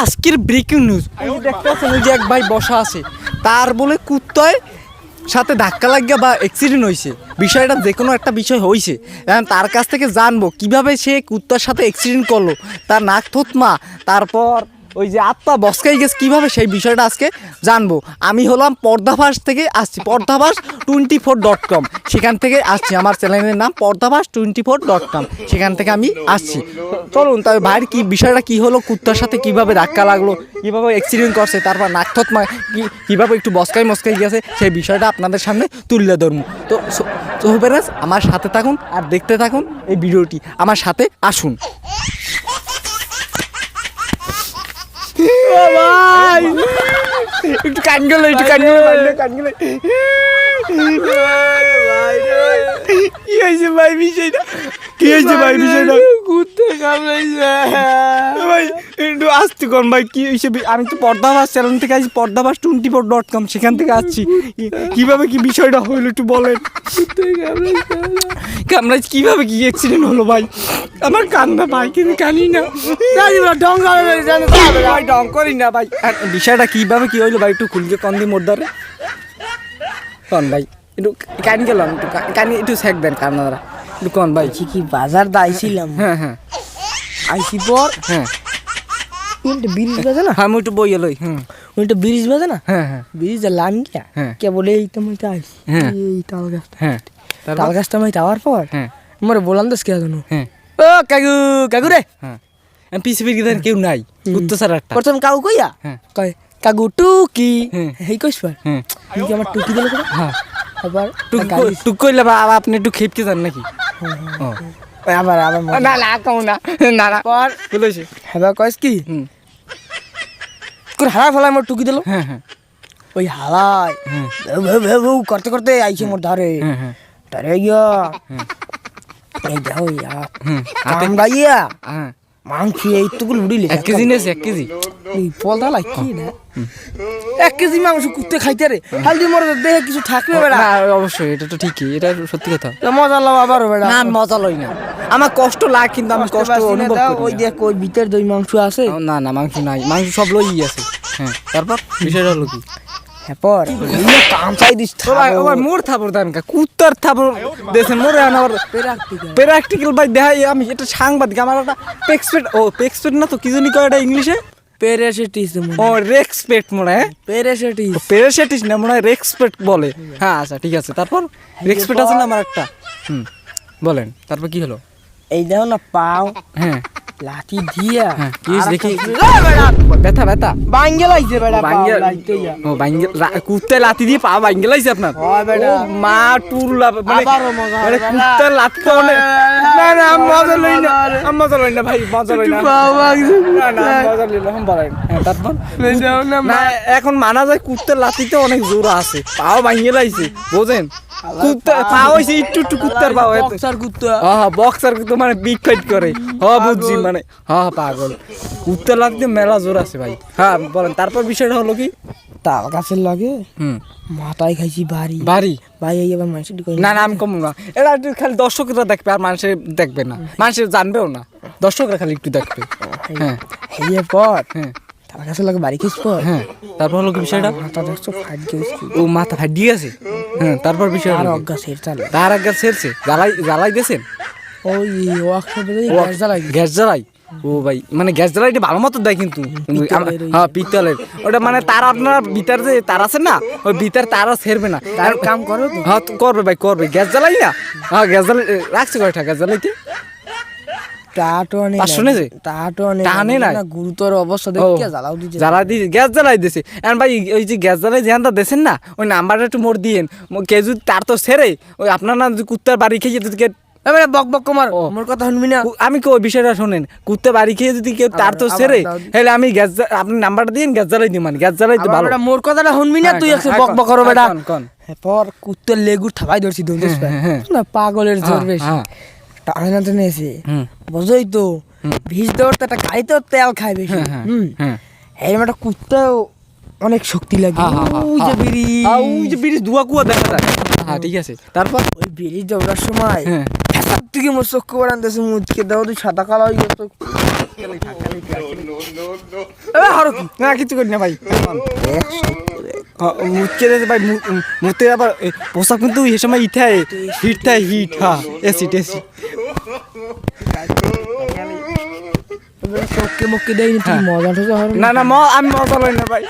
আজকের breaking news দেখতে পাচ্ছেন ওই যে এক ভাই বসা আছে। তার বলে কুত্তায় সাথে ধাক্কা লাগিয়া বা অ্যাক্সিডেন্ট হয়েছে বিষয়টা যে কোনো একটা বিষয় হয়েছে তার কাছ থেকে জানব কীভাবে সে কুত্তার সাথে অ্যাক্সিডেন্ট করল। তার নাক থুতমা। তারপর ওই যে আত্মা বসকাই গেছে, কীভাবে সেই বিষয়টা আজকে জানব? আমি হলাম পর্দাভাস থেকে আসছি Pordabhash twenty four dot com সেখান থেকে আসছি, আমার চ্যানেলের নাম Pordabhash twenty four dot com সেখান থেকে আমি আসছি। চলুন, তবে ভাইয়ের কি বিষয়টা, কি হলো, কুত্তার সাথে কীভাবে ধাক্কা লাগল, কীভাবে অ্যাক্সিডেন্ট করছে, তারপর নাকথত মা কি, কীভাবে একটু বসকাই মস্কাই গেছে, সেই বিষয়টা আপনাদের সামনে তুলে ধরবো। তো সোহবেরাজ আমার সাথে থাকুন আর দেখতে থাকুন এই ভিডিওটি। আমার সাথে আসুন। একটু কান গেল একটু কান গেল কান গেল কি হয়েছে ভাই বিষয়টা কি হয়েছে ভাই বিষয়টা কামড়াইছে। ভাই একটু আসতে কম ভাই কি হয়েছে? আমি তো পর্দাবাস চ্যানেল থেকে আসছি Pordabhash twenty four dot com সেখান থেকে আসছি। কীভাবে কি বিষয়টা হইল একটু বলেন। কামরাজ কীভাবে কি অ্যাক্সিডেন্ট হলো ভাই? আমার কান্না ভাই কিন্তু কানি না। ডং কামড়াইছে জানো ভাই ডং করি না ভাই। বিষয়টা কীভাবে কি হইল ভাই একটু খুলকে কন দি মোর ধরে কন ভাই? একটু কানি গেলাম একটু কানি একটু দেন কান্নারা একটু কন ভাই? কি কি বাজার দাইছিলাম হ্যাঁ হ্যাঁ আইসি পর হ্যাঁ উল্টে ব্রিজ বাজে না? হ্যাঁ আমি একটু বই এলোই হুম উল্টে ব্রিজ বাজে না? হ্যাঁ হ্যাঁ ব্রিজ লাম গিয়া হ্যাঁ। কে বলে এই তো মই আইসি হ্যাঁ। এই তাল গাছটা হ্যাঁ তাল গাছটা মই যাওয়ার পর হ্যাঁ মোরে বলাম দোষ কে জানো? হ্যাঁ ও কাকু কাকু রে হ্যাঁ ফিরে গেলে কেউ নাই। স্যার একটা প্রথম কাকু কইয়া? হ্যাঁ। কয় কাকু টুকি। হ্যাঁ। হেই কইস পার হ্যাঁ কি আমার টুকি দিলে হ্যাঁ আবার টুক বা আবার আপনি একটু খেপতে যান নাকি? ও। ওই আবার আবার না না কম না। না না। পর বলেছে হেবা কইস কি? করে হারা ফেলাই মোর টুকি দিল? হ্যাঁ হ্যাঁ। ওই হালাই। হ্যাঁ। করতে করতে আইছে মোর ধারে। হ্যাঁ হ্যাঁ। ধারে গিয়া। এই দেখো ইয়া। কামড়াইয়া হ্যাঁ। মাংস এইটুকু লুড়িলে এক কেজি নিয়েছে এক কেজি। এই না? এক কেজি মাংস কুত্তে খাইতে রে। হালদি মোর দেহে কিছু থাকবে বেড়া। অবশ্যই এটা তো ঠিকই এটা সত্যি কথা। মজা লাভ আবার বেড়া। না মজা লই না। আমার কষ্ট লাগ কিন্তু আমি কষ্ট অনুভব করি ওই দেখ ওই ভিতর দই মাংস আছে। না না মাংস নাই। মাংস সব লই আছে। হ্যাঁ তারপর? বিষয়টা হলো কি? দিস মোর থাপর কুত্তার থাপর দেশে মোরে আনার প্র্যাকটিক্যাল প্র্যাকটিক্যাল ভাই দেখাই আমি এটা সাংবাদিক আমার একটা পেক্সপেট ও পেক্সপেট না তো কি জানি কয় এটা ইংলিশে প্যারাসাইটিস ও রেক্সপেক্ট মনে হয় প্যারাসাইটিস প্যারাসাইটিস না মনে হয় রেক্সপেক্ট বলে। হ্যাঁ। আচ্ছা ঠিক আছে। তারপর? রেক্সপেক্ট আছে না আমার একটা? হুম বলেন তারপর কি হলো? এই দেখো না পাও। হ্যাঁ। লাঠি দিয়া হ্যাঁ কি হয়েছে দেখি। ব্যথা ব্যথা। বাঙ্গে বেড়া বাঙ্গে ও বাঙ্গে কুত্তে লাতি দিয়ে পা বাঙ্গে আপনার। ও মা টুরলা মানে মানে কুত্তে লাতি তো না না মজা লই না। মজা লই না ভাই মজা লই না। না না মজা লই না হ্যাঁ তারপর না না এখন মানা যায় কুত্তের লাতিতে অনেক জোর আছে। পাও ভাঙিয়ে লাইছে বোঝেন? কুত্তা পা হইছে একটু একটু কুত্তার পা হইছে বক্সার কুত্তা। হ্যাঁ বক্সার তো মানে বিগ ফাইট করে। হ্যাঁ বুঝছি মানে হ্যাঁ পাগল। কুত্তার লাতিতে মেলা জোর আছে ভাই। হ্যাঁ বলেন তারপর বিষয়টা হলো কি? তাল গাছের লাগে হুম। মাথায় খাইছি বাড়ি। বাড়ি? ভাই এই আবার মানুষ না না আমি কম না। এটা খালি দর্শকরা দেখবে আর মানুষে দেখবে না। মানুষের জানবেও না। দর্শকরা খালি একটু দেখবে। হ্যাঁ। হেয়ে পর হ্যাঁ। লাগে বাড়ি পর হ্যাঁ তারপর হলো কি বিষয়টা? মাথা দেখছ ফাট গেছি। ও মাথা গেছে? হ্যাঁ তারপর বিষয় আর অজ্ঞা সের চাল। তার আগে ছেড়ছে জ্বালাই জ্বালাই দিয়েছেন ওই ওয়ার্কশপে গ্যাস জ্বালাই। গ্যাস জ্বালাই? ও ভাই মানে গ্যাস জ্বালাইটা ভালো মতো দেয় কিন্তু। হ্যাঁ পিতলের ওটা মানে তার আপনার ভিতর যে তার আছে না ওই ভিতর তারও ছেড়বে না। তার কাম করো তো। হ্যাঁ করবে ভাই করবে। গ্যাস জ্বালাই না? হ্যাঁ গ্যাস জ্বালাই রাখছে কয়টা? গ্যাস জ্বালাইতে? টাটো অনেক পাঁচশো নেছে? টাটো অনেক টানে না গুরুতর অবস্থা দেখে জ্বালাও দিছে জ্বালাই দিয়ে গ্যাস জ্বালাই দিছে এখন ভাই ওই যে গ্যাস জ্বালাই যেখানটা দেশেন না ওই নাম্বারটা একটু মোর দিয়েন কে যদি তার তো সেরে ওই আপনার না কুত্তার বাড়ি খেয়ে যদি বক বক কমার মোর কথা শুনবি না আমি কো বিষয়টা শোনেন কুত্তে বাড়ি খেয়ে যদি কেউ তার তো সেরে তাহলে আমি গ্যাস আপনি নাম্বারটা দিন গ্যাস জ্বালাই দিই মানে গ্যাস জ্বালাই আবার ভালো মোর কথাটা শুনবি না হ্যাঁ, তুই একটু হ্যাঁ, বক বক করো হ্যাঁ, বেটা। পর কুত্তের লেগুর থাবাই ধরছি হ্যাঁ, হ্যাঁ, না পাগলের জোর হ্যাঁ, বেশি হ্যাঁ। টানে না টেনে এসে বুঝোই তো ভিজ দেওয়ার তো একটা গাড়িতেও তেল খায় বেশি। হ্যাঁ, হ্যাঁ, হুম। হ্যাঁ। এই একটা কুত্তাও অনেক শক্তি লাগে। ওই যে। বিড়ি ওই যে দুয়া কুয়া দেখা যায়। হ্যাঁ ঠিক আছে। তারপর? ওই বিড়ি দৌড়ার সময়। থেকে মোর মুচকে দাও তুই সাদা কালো হয়ে গেছে। না কিছু করি না ভাই। মুচকে ভাই মুতে আবার পোশাক কিন্তু এ সময় ইথায় হিট থায় হিট হ্যাঁ এসিড এসিড মক্কে দেয়নি হ্যাঁ। না না আমি মজা লই না ভাই